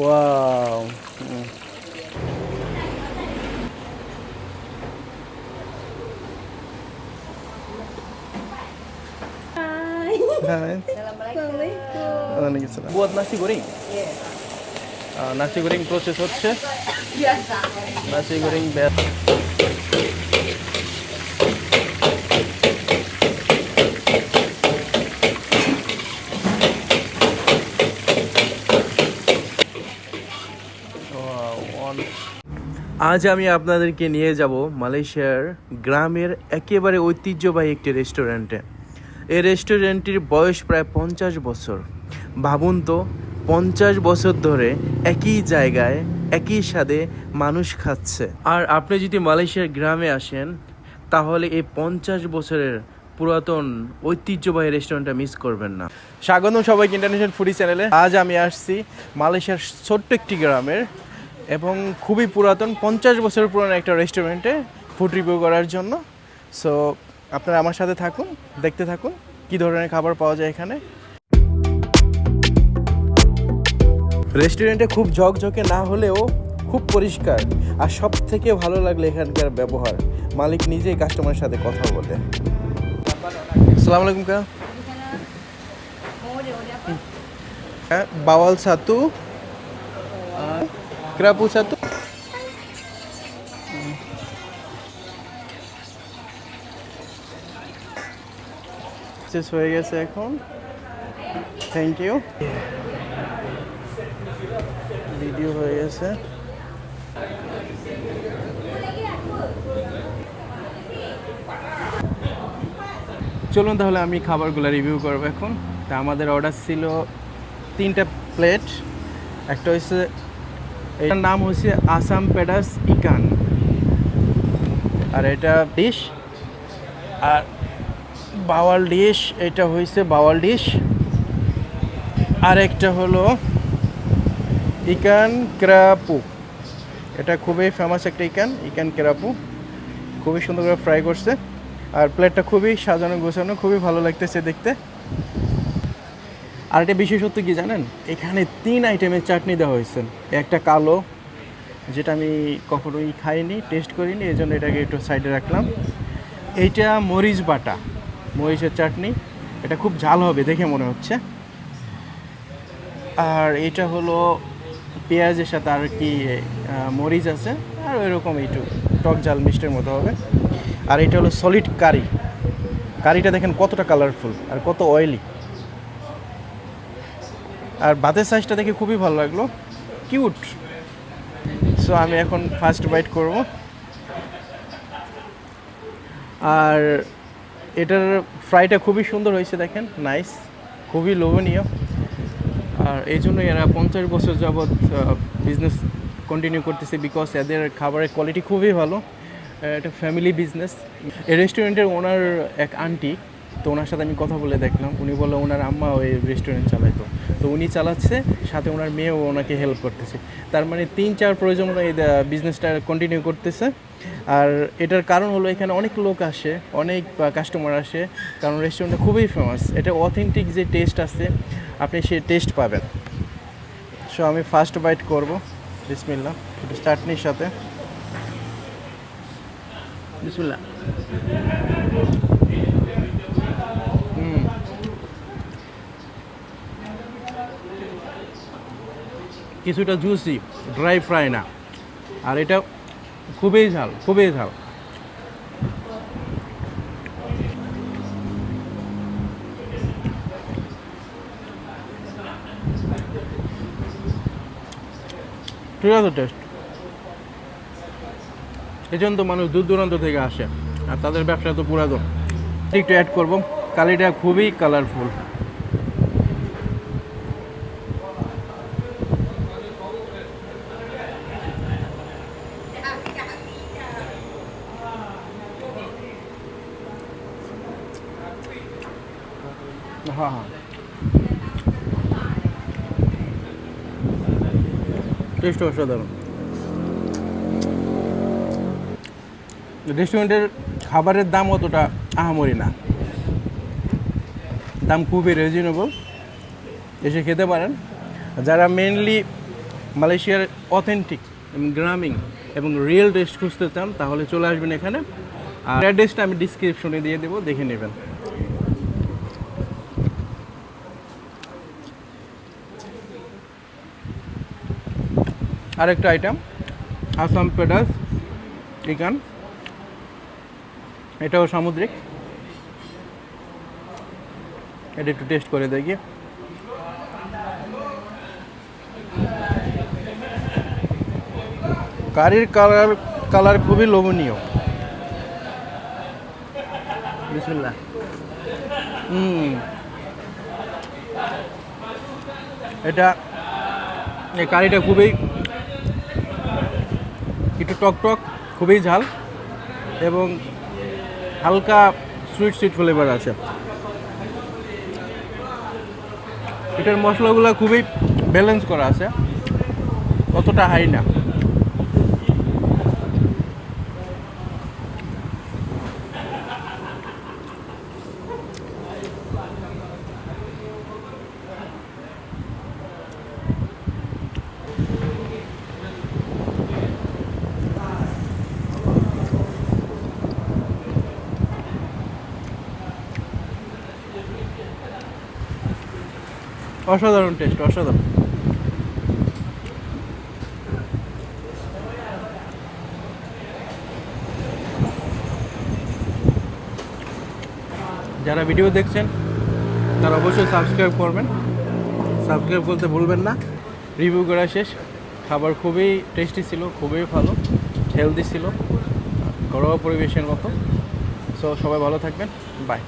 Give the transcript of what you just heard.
Wow nasi goreng. Ah, nasi goreng process হচ্ছে Biasa. nasi আজ আমি আপনাদেরকে নিয়ে যাব মালয়েশিয়ার গ্রামের একেবারে ঐতিহ্যবাহী একটি রেস্টুরেন্টে। এই রেস্টুরেন্টটির বয়স প্রায় পঞ্চাশ বছর। ভাবুন তো, পঞ্চাশ বছর ধরে একই জায়গায়, একই স্বাদে মানুষ খাচ্ছে। আর আপনি যদি মালয়েশিয়ার গ্রামে আসেন, তাহলে এই পঞ্চাশ বছরের পুরাতন ঐতিহ্যবাহী রেস্টুরেন্টটা মিস করবেন না। স্বাগতম সবাইকে ইন্টারন্যাশনাল ফুডি চ্যানেলে। আজ আমি আসছি মালয়েশিয়ার ছোট্ট একটি গ্রামের এবং খুবই পুরাতন পঞ্চাশ বছর পুরানো একটা রেস্টুরেন্টে ফুড রিভিউ করার জন্য। সো আপনারা আমার সাথে থাকুন দেখতে থাকুন কি ধরনের খাবার পাওয়া যায় এখানে। রেস্টুরেন্টে খুব ঝকঝকে না হলেও খুব পরিষ্কার আর সব থেকে ভালো লাগল এখানকার ব্যবহার। মালিক নিজেই কাস্টমারের সাথে কথা বলে। আসসালামু আলাইকুম কা? হ্যাঁ বাওয়াল সাতু ক্রাপু সাতু শেষ হয়ে গেছে এখন। থ্যাংক ইউ ভিডিও হয়ে গেছে। চলুন তাহলে আমি খাবারগুলো রিভিউ করব এখন। তা আমাদের অর্ডার ছিল তিনটা প্লেট একটা হচ্ছে এটার নাম হচ্ছে আসাম পেডাস ইকান। আর এটা ডিশ। আর বাওয়াল ডিশ, এটা হয়েছে বাওয়াল ডিশ। আর একটা হলো ইকান ক্রাপু। এটা খুবই ফেমাস একটা ইকান ইকান ক্রাপু। খুবই সুন্দর করে ফ্রাই করছে। আর প্লেটটা খুবই সাজানো গোছানো, খুবই ভালো লাগতেছে দেখতে। আর একটা বিশেষত্ব কি জানেন? এখানে তিন আইটেমের চাটনি দেওয়া হয়েছে। একটা কালো, যেটা আমি কখনোই খাইনি টেস্ট করিনি এই জন্য এটাকে একটু সাইডে রাখলাম। এইটা মরিচ বাটা, মরিচের চাটনি। এটা খুব ঝাল হবে দেখে মনে হচ্ছে। আর এটা হলো পেঁয়াজের সাথে আর কি মরিচ আছে, আর ওই রকম একটু টক ঝাল মিষ্টির মতো হবে। আর এটা হলো সলিড কারি কারিটা দেখেন কতটা কালারফুল আর কত অয়েলি আর বাতের সাইজটা দেখে খুবই ভালো লাগল। কিউট সো আমি এখন ফার্স্ট বাইট করব। আর এটার ফ্রাইটা খুবই সুন্দর হয়েছে দেখেন। নাইস খুবই লোভনীয়। আর এই জন্য এরা পঞ্চাশ বছর যাবৎ বিজনেস কন্টিনিউ করতেছে বিকজ এদের খাবারের কোয়ালিটি খুবই ভালো। এটা ফ্যামিলি বিজনেস এই রেস্টুরেন্টের ওনার এক আন্টি তো ওনার সাথে আমি কথা বলে দেখলাম। উনি বলল, ওনার আম্মা ওই রেস্টুরেন্ট চালাইতো। তো উনি চালাচ্ছে, সাথে ওনার মেয়েও ওনাকে হেল্প করতেছে। তার মানে তিন, চার প্রয়োজন এই বিজনেসটা কন্টিনিউ করতেছে। আর এটার কারণ হলো এখানে অনেক লোক আসে, অনেক কাস্টমার আসে। কারণ রেস্টুরেন্টটা খুবই ফেমাস এটা অথেন্টিক যে টেস্ট আছে, আপনি সে টেস্ট পাবেন। সো আমি ফার্স্ট বাইট করব। বিসমিল্লা চাটনির সাথে। বিসমিল্লা কিছুটা জুসি, ড্রাই ফ্রাই না। আর এটা খুবই ঝাল খুবই ঝাল। ঠিক আছে টেস্ট এই জন্য তো মানুষ দূর দূরান্ত থেকে আসে, আর তাদের ব্যবসা তো পুরাতন। একটু অ্যাড করব, কালিটা খুবই কালারফুল হ্যাঁ হ্যাঁ। টেস্ট অসাধারণ। রেস্টুরেন্টের খাবারের দাম অতটা আহামরি না। দাম খুবই রিজনেবল এসে খেতে পারেন। যারা মেনলি মালয়েশিয়ার অথেন্টিক এবং গ্রামিং এবং রিয়েল টেস্ট খুঁজতে চান, তাহলে চলে আসবেন এখানে। আর অ্যাড্রেসটা আমি ডিসক্রিপশনে দিয়ে দেবো, দেখে নেবেন। আরেকটা আইটেম আসাম পেডাস চিকেন এটাও সামুদ্রিক। এটা একটু টেস্ট করে দেখি। কারির কালার কালার খুবই লোভনীয়। বিসমিল্লাহ। হুম। এটা এই কারিটা খুবই একটু টকটক টক, খুবই ঝাল এবং হালকা সুইট সুইট ফ্লেভার আছে। এটার মশলাগুলো খুবই ব্যালেন্স করা আছে অতটা হাই না। অসাধারণ টেস্ট, অসাধারণ। যারা ভিডিও দেখছেন, তারা অবশ্যই সাবস্ক্রাইব করবেন। সাবস্ক্রাইব করতে ভুলবেন না। রিভিউ করা শেষ। খাবার খুবই টেস্টি ছিল, খুবই ভালো হেলদি ছিল, ঘরোয়া পরিবেশের মতো। সো সবাই ভালো থাকবেন। বাই